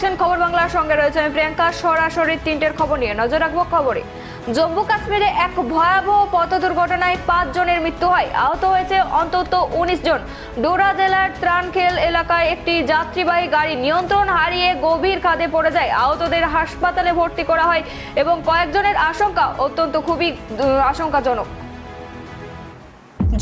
খবর বাংলার সঙ্গে রয়েছে আমি প্রিয়াঙ্কা। সরাসরি তিনটের খবর নিয়ে নজর রাখব খবরে। জম্মু কাশ্মীরে এক ভয়াবহ পথ দুর্ঘটনায় পাঁচ জনের মৃত্যু হয়। আহত হয়েছে অন্তত উনিশ জন। ডোরা জেলার ত্রাণখেল এলাকায় একটি যাত্রীবাহী গাড়ি নিয়ন্ত্রণ হারিয়ে গভীর খাদে পড়ে যায়। আহতদের হাসপাতালে ভর্তি করা হয় এবং কয়েকজনের আশঙ্কা অত্যন্ত খুবই আশঙ্কাজনক।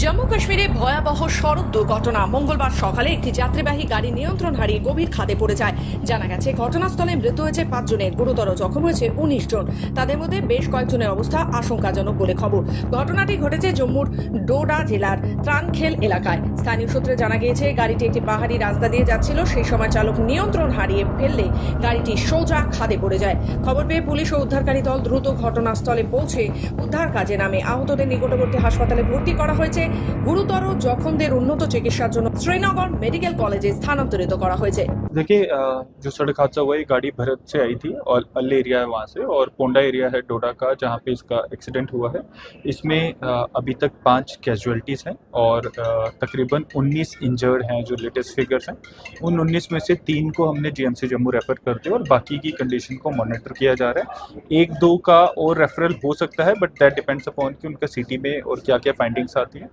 জম্মু কাশ্মীরে ভয়াবহ সড়ক দুর্ঘটনা। মঙ্গলবার সকালে একটি যাত্রীবাহী গাড়ি নিয়ন্ত্রণ হারিয়ে গভীর খাদে পড়ে যায়। জানা গেছে, ঘটনাস্থলে মৃত্যু হয়েছে পাঁচজনের গুরুতর জখম হয়েছে উনিশ জন। তাদের মধ্যে বেশ কয়েকজনের অবস্থা আশঙ্কাজনক বলে খবর। ঘটনাটি ঘটেছে জম্মুর ডোডা জেলার ত্রানখেল এলাকায়। স্থানীয় সূত্রে জানা গিয়েছে, গাড়িটি একটি পাহাড়ি রাস্তা দিয়ে যাচ্ছিল। সেই সময় চালক নিয়ন্ত্রণ হারিয়ে ফেললে গাড়িটি সোজা খাদে পড়ে যায়। খবর পেয়ে পুলিশ ও উদ্ধারকারী দল দ্রুত ঘটনাস্থলে পৌঁছে উদ্ধার কাজে নামে। আহতদের নিকটবর্তী হাসপাতালে ভর্তি করা হয়েছে। গুরুতর জখমদের উন্নত চিকিৎসার জন্য শ্রীনগর মেডিকেল কলেজে স্থানান্তরিত করা হয়েছে देखिए अ, जो सड़क हादसा हुआ ये गाड़ी भरत से आई थी और अल एरिया है वहाँ से और पोंडा एरिया है डोडा का जहाँ पे इसका एक्सीडेंट हुआ है इसमें अ, अभी तक पांच कैजुअलिटीज़ हैं और अ, तकरीबन 19 इंजर्ड हैं जो लेटेस्ट फिगर्स हैं उन 19 में से तीन को हमने जीएमसी जम्मू रेफर कर दिया और बाकी की कंडीशन को मॉनिटर किया जा रहा है एक दो का और रेफरल हो सकता है बट दैट डिपेंड्स अपॉन कि उनका सिटी में और क्या क्या फाइंडिंग्स आती हैं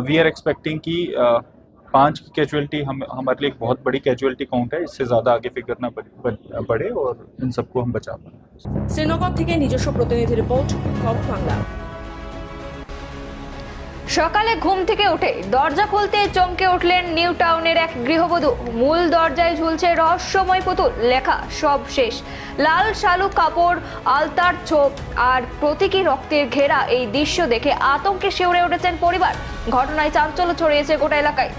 वी आर एक्सपेक्टिंग कि अ, पांच की कैजुअलिटी हम हमारे लिए एक बहुत बड़ी कैजुअलिटी काउंट है इससे ज़्यादा आगे फिगर ना बढ़- बढ़- बढ़े और इन सबको हम बचा पाएँ শ্রীনগর থেকে নিজস্ব প্রতিনিধি রিপোর্ট খবর বাংলা সকালে ঘুম থেকে উঠে দরজা খুলতে চমকে উঠলেন নিউ টাউনের এক গৃহবধূ। মূল দরজায় ঝুলছে রহস্যময় পুতুল, লেখা সব শেষ। লাল শালু কাপড়, আলতার ছোপ আর প্রতীকী রক্তের ঘেরা এই দৃশ্য দেখে আতঙ্কে শিউরে উঠেছেন পরিবার। ঘটনায় চাঞ্চল্য ছড়িয়েছে গোটা এলাকায়।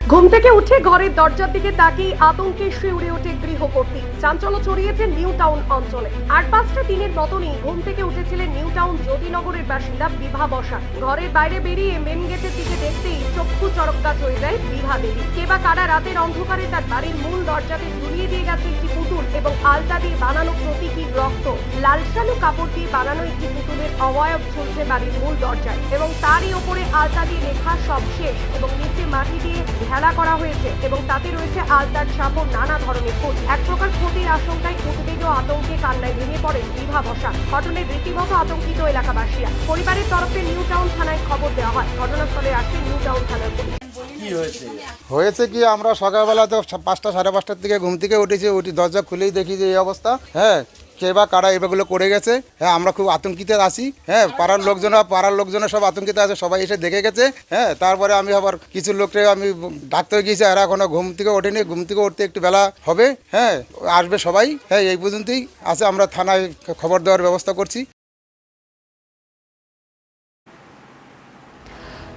ঘুম থেকে উঠে ঘরের দরজার দিকে তাকিয়ে আতঙ্কে শিউরে ওঠে গৃহকর্তী। চাঞ্চল্য ছড়িয়েছে নিউ টাউন অঞ্চলে। আট পাঁচটা দিনের মতনই ঘুম থেকে উঠেছিলেন টাউন জ্যোতিনগরের বাসিন্দা বিভা বসা ঘরের বাইরে বেরিয়ে মেন গেটের দিকে দেখতেই চক্ষু চরকগাছ হয়ে যায় বিভা দেবী। কে বা কারা রাতের অন্ধকারে তার বাড়ির মূল দরজাতে ঝুলিয়ে দিয়ে গেছে একটি পুতুল এবং আলতা দিয়ে বানানো প্রতীকী রক্ত। লালসালু কাপড় দিয়ে বানানো একটি পুতুলের অবয়ব ঝুলছে বাড়ির মূল দরজায় এবং তারই ওপরে আলতা দিয়ে লেখা সব শেষ এবং নিচে মাটি দিয়ে ভেলা করা হয়েছে এবং তাতে রয়েছে আলতার ছাপ নানা ধরনের ফুল এক প্রকার ক্ষতির আশঙ্কায় উদ্বেগ আতঙ্কে কান্নায় ভেঙে পড়েন বিভা বসা ঘটনায় রীতিমতো আতঙ্কিত এলাকাবাসীরা পরিবারের তরফে নিউ টাউন থানায় খবর দেওয়া হয়। ঘটনাস্থলে আসে নিউ টাউন থানার পুলিশ। হয়েছে? কি আমরা সকালবেলা তো পাঁচটা সাড়ে পাঁচটার থেকে ঘুম থেকে উঠেছি উঠি দরজা খুলেই দেখি যে এই অবস্থা। হ্যাঁ কে বা কারা এগুলো করে গেছে। হ্যাঁ আমরা খুব আতঙ্কিত আছি। হ্যাঁ পাড়ার লোকজন পাড়ার লোকজন সব আতঙ্কিত আছে সবাই এসে দেখে গেছে। হ্যাঁ তারপরে আমি আবার কিছু লোককে আমি ডাক্তার গিয়েছি আর এখনও ঘুম থেকে ওঠেনি। ঘুম থেকে উঠতে একটু বেলা হবে। হ্যাঁ আসবে সবাই। হ্যাঁ এই পর্যন্তই আছে। আমরা থানায় খবর দেওয়ার ব্যবস্থা করছি।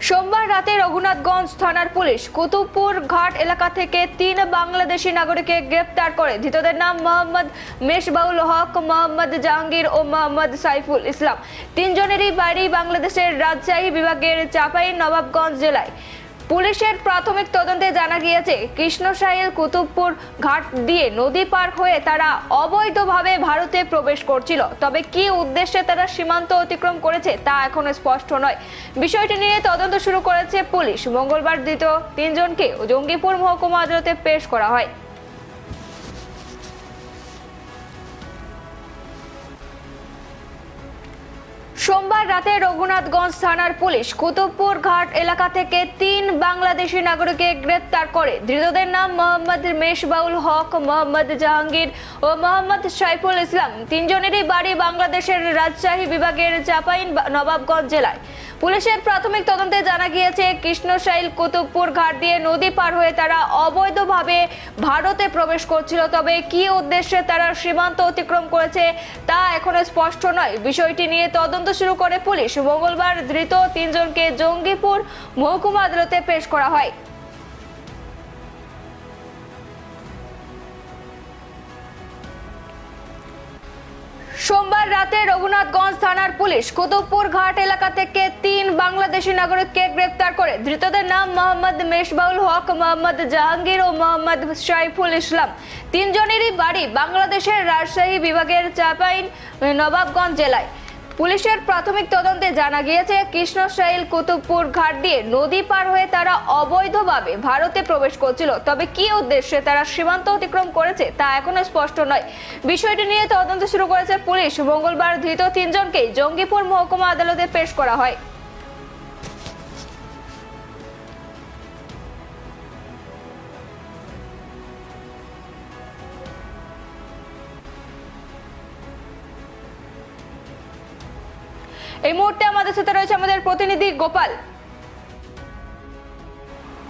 সোমবার রাতে রঘুনাথগঞ্জ থানার পুলিশ কুতুবপুর ঘাট এলাকা থেকে তিন বাংলাদেশি নাগরিককে গ্রেপ্তার করে। ধৃতদের নাম মোহাম্মদ মেশবাউল হক, মোহাম্মদ জাহাঙ্গীর ও মোহাম্মদ সাইফুল ইসলাম। তিনজনেরই বাড়ি বাংলাদেশের রাজশাহী বিভাগের চাপাই নবাবগঞ্জ জেলায়। পুলিশের প্রাথমিক তদন্তে জানা গিয়েছে কৃষ্ণসাহিল কুতুবপুর ঘাট দিয়ে নদী পার হয়ে তারা অবৈধভাবে ভারতে প্রবেশ করছিল। তবে কি উদ্দেশ্যে তারা সীমান্ত অতিক্রম করেছে তা এখনও স্পষ্ট নয়। বিষয়টি নিয়ে তদন্ত শুরু করেছে পুলিশ। মঙ্গলবার দ্বিতীয় তিনজনকে জঙ্গিপুর মহকুমা আদালতে পেশ করা হয়। সোমবার রাতে রঘুনাথগঞ্জ থানার পুলিশ কুতুবপুর ঘাট এলাকা থেকে তিন বাংলাদেশি নাগরিককে গ্রেপ্তার করে। ধৃতদের নাম মোহাম্মদ মেশবাউল হক, মোহাম্মদ জাহাঙ্গীর ও মোহাম্মদ সাইফুল ইসলাম। তিনজনেরই বাড়ি বাংলাদেশের রাজশাহী বিভাগের চাপাইন নবাবগঞ্জ জেলায়। পুলিশের প্রাথমিক তদন্তে জানা গিয়েছে কৃষ্ণশাইল কুতুবপুর ঘাট দিয়ে নদী পার হয়ে তারা অবৈধভাবে ভারতে প্রবেশ করছিল। তবে কি উদ্দেশ্যে তারা সীমান্ত অতিক্রম করেছে তা এখনও স্পষ্ট নয়। বিষয়টি নিয়ে তদন্ত শুরু করে পুলিশ। মঙ্গলবার ধৃত তিনজনকে জঙ্গিপুর মহকুমা আদালতে পেশ করা হয়। রাতে রঘুনাথগঞ্জ থানার পুলিশ কুতুবপুর ঘাট এলাকা থেকে তিন বাংলাদেশি নাগরিককে গ্রেপ্তার করে। ধৃতদের নাম মোহাম্মদ মেশবাউল হক, মোহাম্মদ জাহাঙ্গীর ও মোহাম্মদ সাইফুল ইসলাম। তিনজনেরই বাড়ি বাংলাদেশের রাজশাহী বিভাগের চাপাইন, নবাবগঞ্জ জেলায়। পুলিশের প্রাথমিক তদন্তে জানা গিয়েছে কৃষ্ণশাইল কুতুবপুর ঘাট দিয়ে নদী পার হয়ে তারা অবৈধভাবে ভারতে প্রবেশ করছিল। তবে কি উদ্দেশ্যে তারা সীমান্ত অতিক্রম করেছে তা এখনও স্পষ্ট নয়। বিষয়টি নিয়ে তদন্ত শুরু করেছে পুলিশ। মঙ্গলবার ধৃত তিনজনকেই জঙ্গিপুর মহকুমা আদালতে পেশ করা হয়। এই মুহূর্তে আমাদের সাথে রয়েছে আমাদের প্রতিনিধি গোপাল।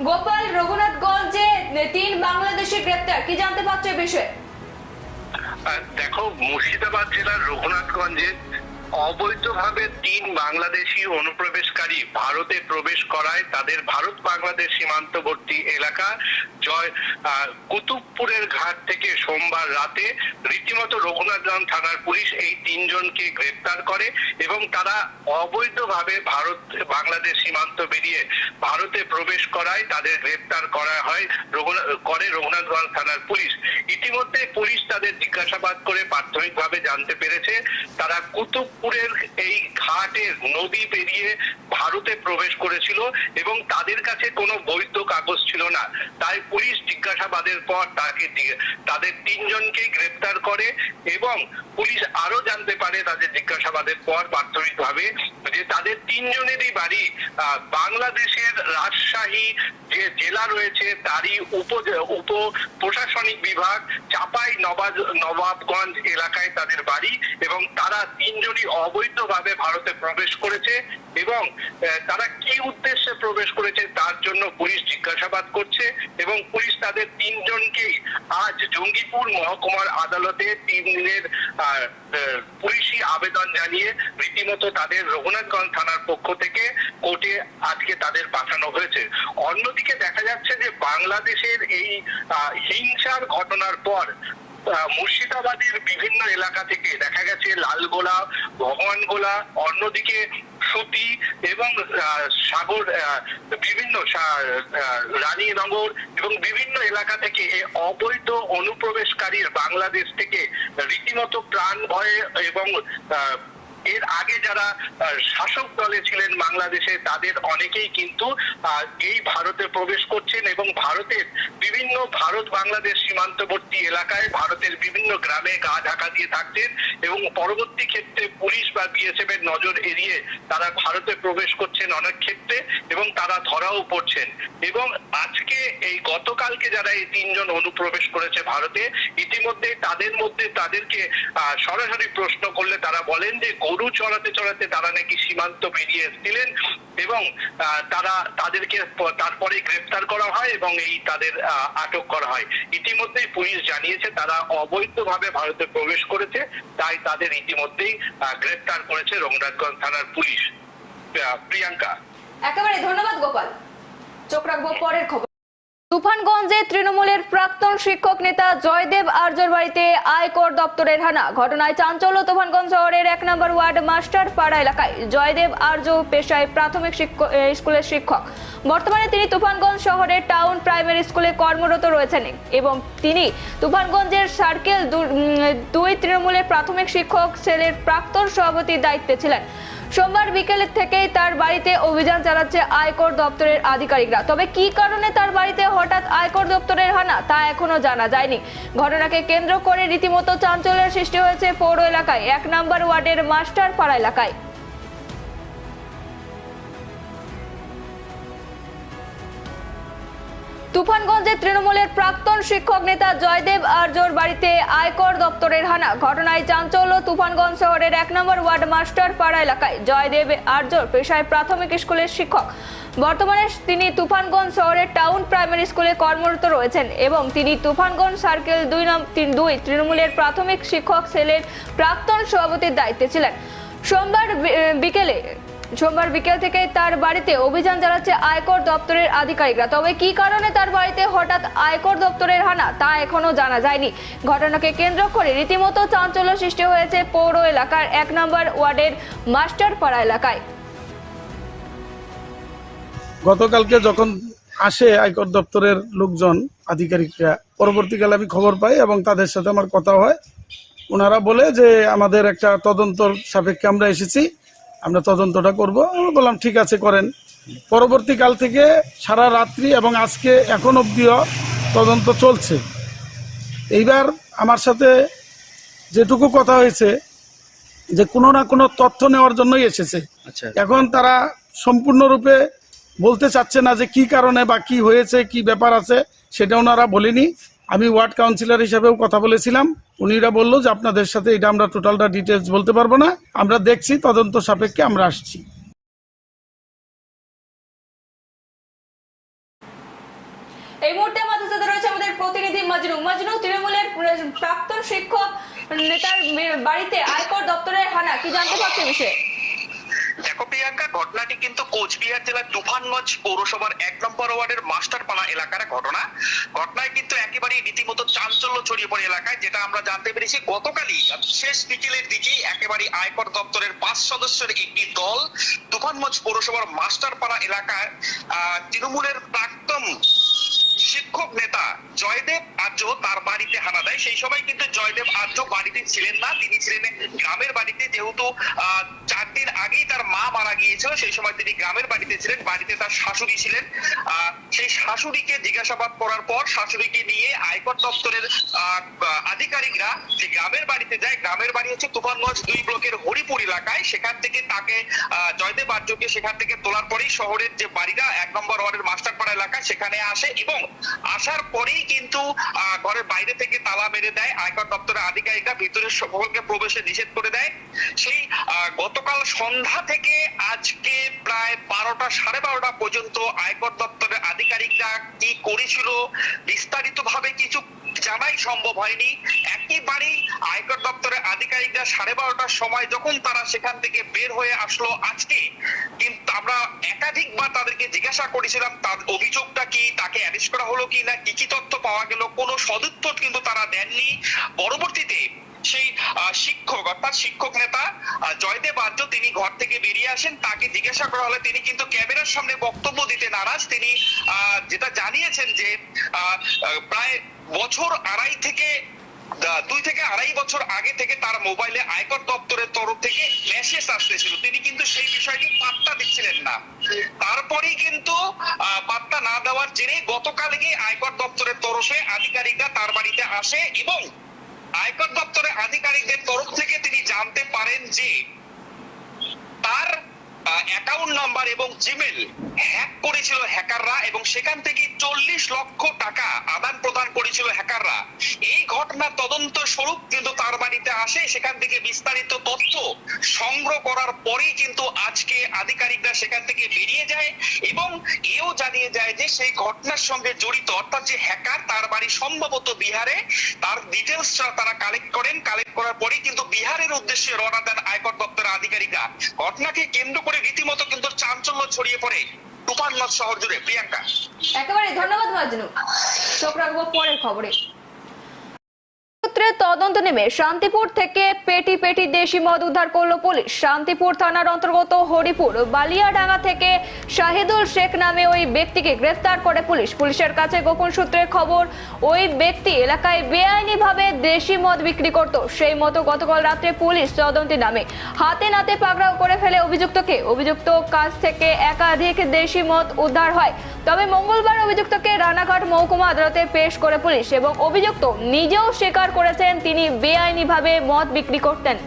গোপাল রঘুনাথগঞ্জে তিন বাংলাদেশি গ্রেপ্তার, কি জানতে পারছ বিষয়ে? দেখো, মুর্শিদাবাদ জেলার রঘুনাথগঞ্জে অবৈধভাবে তিন বাংলাদেশি অনুপ্রবেশকারী ভারতে প্রবেশ করায় তাদের ভারত বাংলাদেশ সীমান্তবর্তী এলাকা জয় কুতুবপুরের ঘাট থেকে সোমবার রাতে রীতিমতো রঘুনাথগঞ্জ থানার পুলিশ এই তিনজনকে গ্রেপ্তার করে এবং তারা অবৈধভাবে ভারত, বাংলাদেশ সীমান্ত বেরিয়ে ভারতে প্রবেশ করায় তাদের গ্রেপ্তার করা হয় করে রঘুনাথগঞ্জ থানার পুলিশ। ইতিমধ্যে পুলিশ তাদের জিজ্ঞাসাবাদ করে প্রাথমিকভাবে জানতে পেরেছে কুতুবপুরের এই ঘাটের নদী পেরিয়ে ভারতে প্রবেশ করেছিল এবং তাদের কাছে কোনো বৈধ কাগজ ছিল না। তাই পুলিশ জিজ্ঞাসাবাদের পর তাকে তাদের তিনজনকেই গ্রেপ্তার করে এবং পুলিশ আরও জানতে পারে তাদের জিজ্ঞাসাবাদের পর প্রাথমিকভাবে যে তাদের তিনজনেরই বাড়ি বাংলাদেশের রাজশাহী যে জেলা রয়েছে তারই উপ উপ প্রশাসনিক বিভাগ চাপাই নবাজ, নবাবগঞ্জ এলাকায় তাদের বাড়ি এবং তারা তিনজনই অবৈধভাবে ভারতে প্রবেশ করেছে এবং তারা কি উদ্দেশ্যে প্রবেশ করেছে তার জন্য পুলিশ জিজ্ঞাসাবাদ করছে এবং পুলিশ তাদের তিনজনকেই আজ জঙ্গিপুর, মহকুমার আদালতে তিন দিনের পুলিশি আবেদন জানিয়ে রীতিমতো তাদের রঘুনাথগঞ্জ থানার পক্ষ থেকে কোর্টে আজকে তাদের পাঠানো হয়েছে। অন্যদিকে দেখা যাচ্ছে যে বাংলাদেশের এই হিংসার ঘটনার পর মুর্শিদাবাদের বিভিন্ন এলাকা থেকে দেখা গেছে লালগোলা, ভগবানগোলা, অন্যদিকে সুতি এবং সাগর বিভিন্ন রানীনগর এবং বিভিন্ন এলাকা থেকে অবৈধ অনুপ্রবেশকারীর বাংলাদেশ থেকে রীতিমতো প্রাণ ভয়ে এবং এর আগে যারা শাসক দলে ছিলেন বাংলাদেশে, তাদের অনেকেই কিন্তু এই ভারতে প্রবেশ করছেন এবং ভারতের বিভিন্ন ভারত বাংলাদেশ সীমান্তবর্তী এলাকায় ভারতের বিভিন্ন গ্রামে গা ঢাকা দিয়ে থাকতেন এবং পরবর্তী ক্ষেত্রে পুলিশ বা বিএসএফ এর নজর এড়িয়ে তারা ভারতে প্রবেশ করছেন অনেক ক্ষেত্রে এবং তারা ধরাও পড়ছেন। এবং আজকে এই গতকালকে যারা এই তিনজন অনুপ্রবেশ করেছে ভারতে ইতিমধ্যে তাদের মধ্যে তাদেরকে সরাসরি প্রশ্ন করলে তারা বলেন যে, গরু চড়াতে চড়াতে তারা নাকি সীমান্ত বেরিয়ে এসেছিলেন এবং তারা তাদেরকে তারপরে গ্রেপ্তার করা হয় এবং এই তাদের আটক করা হয়। ইতিমধ্যেই পুলিশ জানিয়েছে, তারা অবৈধভাবে ভারতে প্রবেশ করেছে, তাই তাদের ইতিমধ্যেই গ্রেপ্তার করেছে রঘুনাথগঞ্জ থানার পুলিশ। প্রিয়াঙ্কা। একেবারে ধন্যবাদ, গোপাল। চোখ রাখব পরের খবর। তুফানগঞ্জে তৃণমূলের প্রাক্তন শিক্ষক নেতা জয়দেব আর্যর বাড়িতে আয়কর দপ্তরের হানা। ঘটনায় চাঞ্চল্য তুফানগঞ্জ শহরের এক নম্বর ওয়ার্ড মাস্টার পাড়া এলাকায়। জয়দেব আর্য পেশায় প্রাথমিক স্কুলের শিক্ষক। বর্তমানে তিনি তুফানগঞ্জ শহরের টাউন প্রাইমারি স্কুলে কর্মরত রয়েছেন এবং তিনি তুফানগঞ্জের সার্কেল দুই তৃণমূলের প্রাথমিক শিক্ষক সেলের প্রাক্তন সভাপতির দায়িত্বে ছিলেন। সোমবার বিকেলের থেকেই তার বাড়িতে অভিযান চালাচ্ছে আয়কর দপ্তরের আধিকারিকরা। তবে কি কারণে তার বাড়িতে হঠাৎ আয়কর দপ্তরের হানা, তা এখনও জানা যায়নি। ঘটনাকে কেন্দ্র করে রীতিমতো চাঞ্চল্যের সৃষ্টি হয়েছে পৌর এলাকায়। এক নম্বর ওয়ার্ডের মাস্টার পাড়া এলাকায়। তুফানগঞ্জে তৃণমূলের প্রাক্তন শিক্ষক নেতা জয়দেব আর্যর বাড়িতে আয়কর দপ্তরের হানা। ঘটনায় চাঞ্চল্য তুফানগঞ্জ শহরের এক নম্বর ওয়ার্ড মাস্টার পাড়া এলাকায়। জয়দেব আর্যর পেশায় প্রাথমিক স্কুলের শিক্ষক। বর্তমানে তিনি তুফানগঞ্জ শহরের টাউন প্রাইমারি স্কুলে কর্মরত রয়েছেন এবং তিনি তুফানগঞ্জ সার্কেল দুই নম দুই তৃণমূলের প্রাথমিক শিক্ষক সেলের প্রাক্তন সভাপতির দায়িত্বে ছিলেন। সোমবার বিকেলে সোমবার বিকেল থেকে তার বাড়িতে অভিযান চালাচ্ছে আয়কর দপ্তরের আধিকারিকরা। তবে কি কারণে তার বাড়িতে হঠাৎ আয়কর দপ্তরের হানা, তা এখনও জানা যায়নি। ঘটনাকে কেন্দ্র করে রীতিমতো চাঞ্চল্য সৃষ্টি হয়েছে পৌর এলাকার এক নম্বর ওয়ার্ডের মাস্টারপাড়া এলাকায়। গতকালকে যখন আসে আয়কর দপ্তরের লোকজন, আধিকারিকরা, পরবর্তীকালে আমি খবর পাই এবং তাদের সাথে আমার কথা হয়। ওনারা বলে যে আমাদের একটা তদন্তর সাপেক্ষে আমরা এসেছি। আমরা তদন্তটা করব। আমরা বললাম ঠিক আছে করেন। পরবর্তীকাল থেকে সারা রাত্রি এবং আজকে এখন অবধিও তদন্ত চলছে। এইবার আমার সাথে যেটুকু কথা হয়েছে যে কোনো না কোনো তথ্য নেওয়ার জন্যই এসেছে। এখন তারা সম্পূর্ণরূপে বলতে চাচ্ছে না যে কি কারণে বা কি হয়েছে কি ব্যাপার আছে সেটা ওনারা বলেনি। আমি ওয়ার্ড কাউন্সিলর হিসাবেও কথা বলেছিলাম। উনিরা বলল যে আপনাদের সাথে এটা আমরা টোটালটা ডিটেলস বলতে পারব না। আমরা দেখছি, তদন্ত সাপেক্ষে আমরা আসছি। এই মুহূর্তে আমাদের সাথে রয়েছে আমাদের প্রতিনিধি মাজনু। মাজনু, তৃণমূলের প্রাক্তন শিক্ষক নেতার বাড়িতে আয়কর দপ্তরের হানা, কি জানতে পারছে বিষয়ে? ঘটনাটি কিন্তু কোচবিহার জেলার তুফানগঞ্জ পৌরসভার এক নম্বর ওয়ার্ডের মাস্টারপাড়া এলাকার ঘটনা। ঘটনায় কিন্তু একেবারেই রীতিমতো চাঞ্চল্য ছড়িয়ে পড়ে এলাকায়, যেটা আমরা জানতে পেরেছি। গতকালই শেষ বিকেলের দিকে একেবারে আয়কর দপ্তরের পাঁচ সদস্যের একটি দল তুফানগঞ্জ পৌরসভার মাস্টারপাড়া এলাকায় তৃণমূলের প্রাক্তন শিক্ষক নেতা জয়দেব আর্য তার বাড়িতে হানা দেয়। সেই সময় কিন্তু জয়দেব আর্য বাড়িতে ছিলেন না। তিনি ছিলেন গ্রামের বাড়িতে। যেহেতু আহ, চার দিন আগেই তার মা মারা গিয়েছিল সেই সময় তিনি গ্রামের বাড়িতে ছিলেন। বাড়িতে তার শাশুড়ি ছিলেন। সেই শাশুড়িকে জিজ্ঞাসাবাদ করার পর শাশুড়িকে নিয়ে আয়কর দপ্তরের আধিকারিকরা যে গ্রামের বাড়িতে যায়। গ্রামের বাড়ি হচ্ছে তুফানগঞ্জ দুই ব্লকের হরিপুর এলাকায়। সেখান থেকে তাকে জয়দেব আর্যকে সেখান থেকে তোলার পরেই শহরের যে বাড়িটা এক নম্বর ওয়ার্ডের মাস্টারপাড়া এলাকায় সেখানে আসে এবং আসার পরেই কিন্তু ঘরের বাইরে থেকে তালা মেরে দেয়, আয়কর দপ্তরের আধিকারিকরা ভিতরে সকলকে প্রবেশে নিষেধ করে দেয়। সেই গতকাল সন্ধ্যা থেকে আজকে প্রায় বারোটা, সাড়ে বারোটা পর্যন্ত আয়কর দপ্তরের আধিকারিকরা কি করেছিল বিস্তারিত ভাবে কিছু জানাই সম্ভব হয়নি। একেবারেই আয়কর দপ্তরের আধিকারিকরা সাড়ে বারোটার সময় যখন তারা সেখান থেকে বের হয়ে আসলো আজকে, কিন্তু আমরা একাধিকবার তাদেরকে জিজ্ঞাসা করেছিলাম, তার অভিযোগটা কি, তাকে অ্যারেস্ট করা হলো কি না, কি কি তথ্য পাওয়া গেল, কোনো সদুত্তর কিন্তু তারা দেননি। পরবর্তীতে সেই শিক্ষক, অর্থাৎ শিক্ষক নেতা জয়দেব আর্য তিনি ঘর থেকে বেরিয়ে আসেন। তাকে জিজ্ঞাসা করা হলে তিনি কিন্তু ক্যামেরার সামনে বক্তব্য দিতে নারাজ। তিনি যেটা জানিয়েছেন যে প্রায় বছর আড়াই থেকে দুই থেকে আড়াই বছর আগে থেকে তার মোবাইলে আয়কর দপ্তরের তরফ থেকে মেসেজ আসতেছিল। তিনি কিন্তু সেই বিষয়টি পাত্তা দিচ্ছিলেন না। তারপরেই কিন্তু পাত্তা না দেওয়ার জেরে গতকালকে আয়কর দপ্তরের তরফে আধিকারিকরা তার বাড়িতে আসে এবং আয়কর দপ্তরের আধিকারিকদের তরফ থেকে তিনি জানতে পারেন যে তার অ্যাকাউন্ট নাম্বার এবং জিমেল হ্যাক করেছিল হ্যাকাররা এবং সেখান থেকে চল্লিশ লক্ষ টাকা আদান প্রদান করেছিল হ্যাকাররা এই ঘটনার তদন্ত স্বরূপ কিন্তু তার বাড়িতে আসে। সেখান থেকে বিস্তারিত তথ্য সংগ্রহ করার পরেই কিন্তু আজকে আধিকারিকরা সেখান থেকে বেরিয়ে যায় এবং এও জানিয়ে যায় যে সেই ঘটনার সঙ্গে জড়িত, অর্থাৎ যে হ্যাকার তার বাড়ি সম্ভবত বিহারে, তার ডিটেলস তারা কালেক্ট করেন। কালেক্ট করার পরেই কিন্তু বিহারের উদ্দেশ্যে রওনা দেন আয়কর দপ্তরের আধিকারিকরা। ঘটনাকে কেন্দ্র করে রীতিমতো কিন্তু চাঞ্চল্য ছড়িয়ে পড়ে। তুফানগঞ্জ শহর জুড়ে। প্রিয়াঙ্কা। একেবারে, ধন্যবাদ মাজনু চোখ রাখব পরের খবরে। সূত্রে তদন্ত নেমে শান্তিপুর থেকে পেটি পেটি দেশি মদ উদ্ধার করল পুলিশ। শান্তিপুর থানার অন্তর্গত হরিপুর, বালিয়াডাঙ্গা থেকে শাহিদুল শেখ নামে ওই ব্যক্তিকে গ্রেফতার করে পুলিশ। পুলিশের কাছে গোপন সূত্রের খবর, ওই ব্যক্তি এলাকায় বেআইনিভাবে দেশি মদ বিক্রি করত। সেই মতো গতকাল রাত্রে পুলিশ তদন্তে নামে। হাতে নাতে পাকড়াও করে ফেলে অভিযুক্তকে। অভিযুক্ত কাছ থেকে একাধিক দেশি মদ উদ্ধার হয়। তবে মঙ্গলবার অভিযুক্তকে রানাঘাট মহকুমা আদালতে পেশ করে পুলিশ এবং অভিযুক্ত নিজেও স্বীকার করেছেন তিনি বেআইনিভাবে মদ বিক্রি করতেন।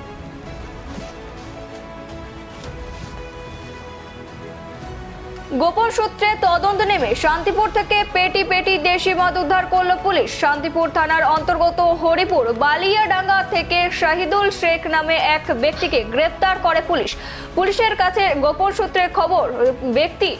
গোপন সূত্রে তদন্ত নেমে শান্তিপুর থেকে পেটি পেটি দেশি মদ উদ্ধার করল পুলিশ। শান্তিপুর থানার অন্তর্গত হরিপুর বালিয়াডাঙ্গা থেকে শাহিদুল শেখ নামে এক ব্যক্তিকে গ্রেপ্তার করে পুলিশ। পুলিশের কাছে গোপন সূত্রের খবর, ব্যক্তি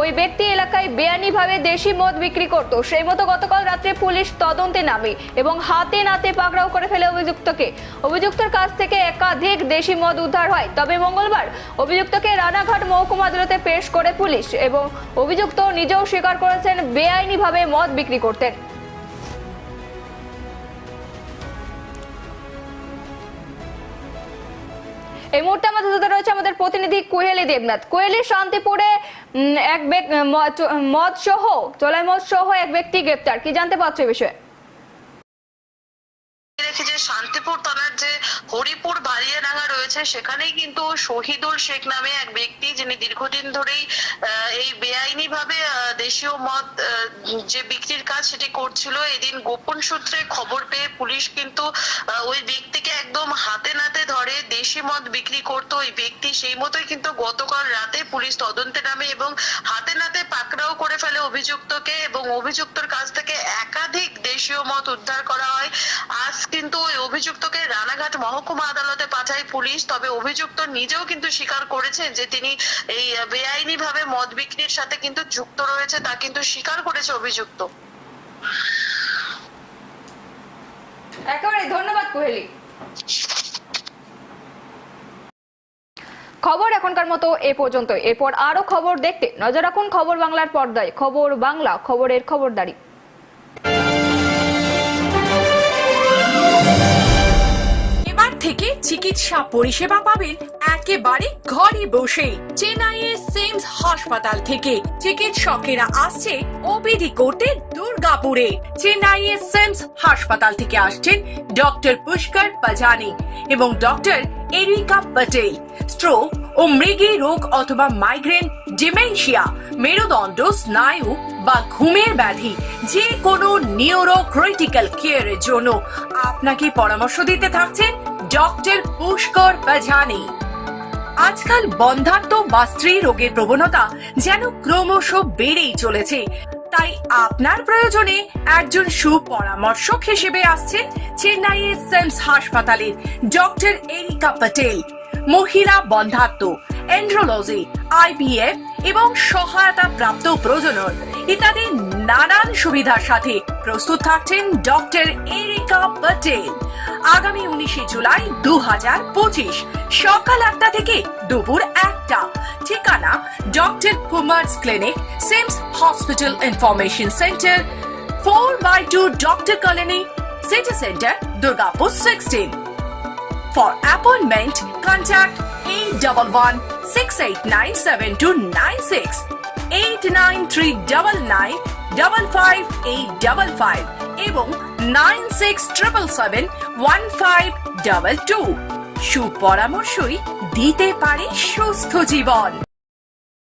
ওই ব্যক্তি এলাকায় বেআইনিভাবে দেশি মদ বিক্রি করত। সেই মতো গতকাল রাত্রে পুলিশ তদন্তে নামে এবং হাতে নাতে পাকড়াও করে ফেলে অভিযুক্তকে। অভিযুক্তের কাছ থেকে একাধিক দেশি মদ উদ্ধার হয়। তবে মঙ্গলবার অভিযুক্তকে রানাঘাট মহকুমা আদালতে পেশ করে পুলিশ। এবং অভিযুক্ত নিজেও স্বীকার করেছেন, বেআইনিভাবে মদ বিক্রি করতেন। এই মুহূর্তে আমাদের সাথে রয়েছে আমাদের প্রতিনিধি কোহেলি দেবনাথ। কোহেলি, শান্তিপুরে এক ব্যক্তি মদ সহ, চোলাই মদ সহ এক ব্যক্তি গ্রেপ্তার। কি জানতে পারছ এই বিষয়ে? রয়েছে সেখানেই কিন্তু শহীদুল শেখ নামে এক ব্যক্তি যিনি দীর্ঘদিন ধরেই এই বেআইনি ভাবে দেশীয় মদ যে বিক্রির কাজ সেটি করছিল, এদিন গোপন সূত্রে খবর পেয়ে পুলিশ কিন্তু ওই ব্যক্তিকে একদম হাতে নাতে ধরে দেশি মদ বিক্রি করতো ওই ব্যক্তি। সেই মতোই কিন্তু গতকাল রাতে পুলিশ তদন্তে নামে এবং হাতে নাতে পাকড়াও করে ফেলে অভিযুক্তকে এবং অভিযুক্তর কাছ থেকে একাধিক দেশীয় মদ উদ্ধার করা হয়। আজ কিন্তু ওই অভিযুক্তকে রানাঘাট মহকুমা আদালতে পাঠায় পুলিশ। তবে অভিযুক্ত নিজেও কিন্তু স্বীকার করেছেন যে তিনি এই বেআইনি ভাবে মদ বিক্রির সাথে কিন্তু যুক্ত রয়েছে, তা কিন্তু স্বীকার করেছে অভিযুক্ত। একেবারে ধন্যবাদ কোহেলি। খবর এখনকার মতো এ পর্যন্ত এরপর আরও খবর দেখতে নজর রাখুন খবর বাংলার পর্দায়। খবর বাংলা, খবরের খবরদারি। চিকিৎসা পরিষেবা পাবেন একেবারে ঘরে বসে। চেন্নাইয়ের সেমস হাসপাতাল থেকে চিকিৎসকেরা আসছে ওপিডি করতে দুর্গাপুরে। চেন্নাইয়ের সেমস হাসপাতাল থেকে আসছেন ডক্টর পুষ্কর পাজানি এবং ডক্টর এরিকা পটেল। স্ট্রোক ও মৃগী রোগ অথবা মাইগ্রেন ডিমেনশিয়া মেরুদণ্ড, স্নায়ু বা ঘুমের ব্যাধি যে কোনো নিউরো ক্রিটিক্যাল কেয়ারের জন্য আপনাকে পরামর্শ দিতে থাকছেন ডক্টর পুষ্কর পাজানি আজকাল বন্ধাত্ম বা স্ত্রী রোগের প্রবণতা যেন ক্রমশ বেড়েই চলেছে। তাই আপনার প্রয়োজনে একজন সুপরামর্শক হিসেবে আসছেন চেন্নাইয়ের সেমস হাসপাতালের ডক্টর এরিকা পটেল, মহিলা বন্ধাত্ম, এন্ড্রোলজি আইভিএফ এবং সহায়তা প্রাপ্ত প্রজনন। ইত্যাদি নানান সুবিধার সাথে প্রস্তুত থাকছেন ডক্টর এরিকা পটেল। আগামী উনিশে জুলাই দু হাজার পঁচিশ সকাল আটটা থেকে দুপুর একটা। ঠিকানা doctor Kumar's clinic Sims hospital information centre four by two doctor colony city centre Durgapur sixteen. For appointment contact eight double one six eight nine seven two nine six eight nine three For appointment, contact 811 689 89399 55855 এবং 9677 1522 সুপরামর্শই দিতে পারে সুস্থ জীবন।